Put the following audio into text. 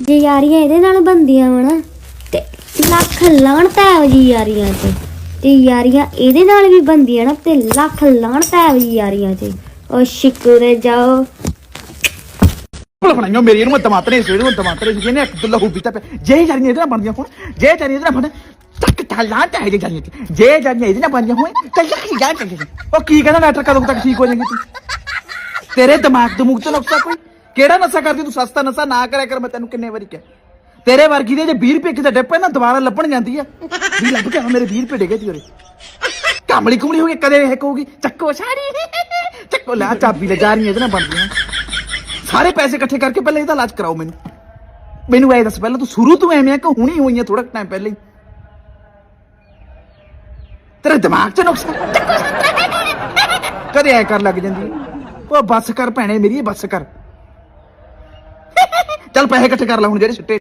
ਜੇ ਯਾਰੀਆਂ ਇਹਦੇ ਨਾਲ ਬੰਦੀਆਂ ਵਣ ਤੇ ਲੱਖ ਲਾਣਤਾ ਹੈ ਜੀ ਯਾਰੀਆਂ ਤੇ। ਤੇ ਯਾਰੀਆਂ ਇਹਦੇ ਨਾਲ ਵੀ ਬੰਦੀਆਂ ਨਾ, ਤੇ ਲੱਖ ਲਾਣਤਾ ਹੈ ਜੀ ਯਾਰੀਆਂ ਤੇ। ਉਹ ਸ਼ਿਕਰੇ ਜਾਓ। ਬਣਾਈਆਂ ਮੇਰੀ ਨੂੰ ਟਮਾਟਰੇ ਸੇੜ ਨੂੰ ਟਮਾਟਰੇ ਸੀ ਜਿਹਨੇ ਇੱਕ ਲਹੂ ਪੀਤਾ ਜੇ ਜਾਨੀ ਇਹਦੇ ਨਾਲ ਬਣਦੀਆਂ ਹੁਣ, ਜੇ ਜਾਨੀ ਇਹਦੇ ਨਾਲ ਬਣ ਤੱਕ ਠਾਲਾਂ ਤਾਂ ਹੈ ਜੇ ਜਾਨੀ ਜੇ ਜਾਨੀ ਇਹਦੇ ਨਾਲ ਬਣਦੀਆਂ ਹੋਏ ਤਾਂ ਲੱਖ ਜਾ। ਚੱਲ ਉਹ ਕੀ ਕਹਿੰਦਾ ਡਾਕਟਰ ਕਦੋਂ ਤੱਕ ਠੀਕ ਹੋ ਜਾਏਗੀ ਤੇਰੇ ਦਿਮਾਗ ਤੋਂ ਮੁਕਤ ਨੁਕਸਾ ਕੋਈ? ਕਿਹੜਾ ਨਸ਼ਾ ਕਰਦੀ ਤੂੰ? ਸਸਤਾ ਨਸ਼ਾ ਨਾ ਕਰਿਆ ਕਰ, ਮੈਂ ਤੈਨੂੰ ਕਿੰਨੇ ਵਾਰੀ ਕਿਹਾ। ਤੇਰੇ ਵਰਗੀ ਦੇ ਜੇ 20 ਰੁਪਏ ਕਿਤੇ ਡੱਪੇ ਨਾ, ਦੁਬਾਰਾ ਲੱਭਣ ਜਾਂਦੀ ਆ। ਵੀ ਲੱਭ ਕੇ ਆ ਮੇਰੇ 20 ਰੁਪਏ ਡੇਗੇ ਤੀ ਉਰੇ ਕਾਮਲੀ ਕੁਮਲੀ ਹੋ ਕੇ ਕਦੇ ਇਹ ਕਹੂਗੀ, ਚੱਕੋ ਸਾੜੀ, ਚੱਕੋ ਲੈ, ਚਾਬੀ ਲੈ, ਜਾ ਰਹੀ ਇਹਦੇ ਨਾਲ ਬਣਦੀਆਂ ਸਾਰੇ ਪੈਸੇ ਇਕੱਠੇ ਕਰਕੇ ਪਹਿਲਾਂ ਇਹਦਾ ਇਲਾਜ ਕਰਾਓ ਮੈਨੂੰ। ਮੈਨੂੰ ਐ ਦੱਸ, ਪਹਿਲਾਂ ਤੂੰ ਸ਼ੁਰੂ ਤੋਂ ਐਵੇਂ ਆ ਕਿ ਹੁਣੀ ਹੋਈ ਆ ਥੋੜਾ ਟਾਈਮ ਪਹਿਲਾਂ ਹੀ। ਤੇਰੇ ਦਿਮਾਗ 'ਚ ਨੁਕਸ ਕਦੇ ਐ ਕਰ ਲੱਗ ਜਾਂਦੀ ਹੈ ਉਹ ਬੱਸ ਕਰ ਭੈਣੇ ਮੇਰੀ ਬੱਸ ਕਰ। ਚੱਲ ਪੈਸੇ ਇਕੱਠੇ ਕਰ ਲੈ ਹੁਣ ਜਿਹੜੇ ਸਿੱਟੇ।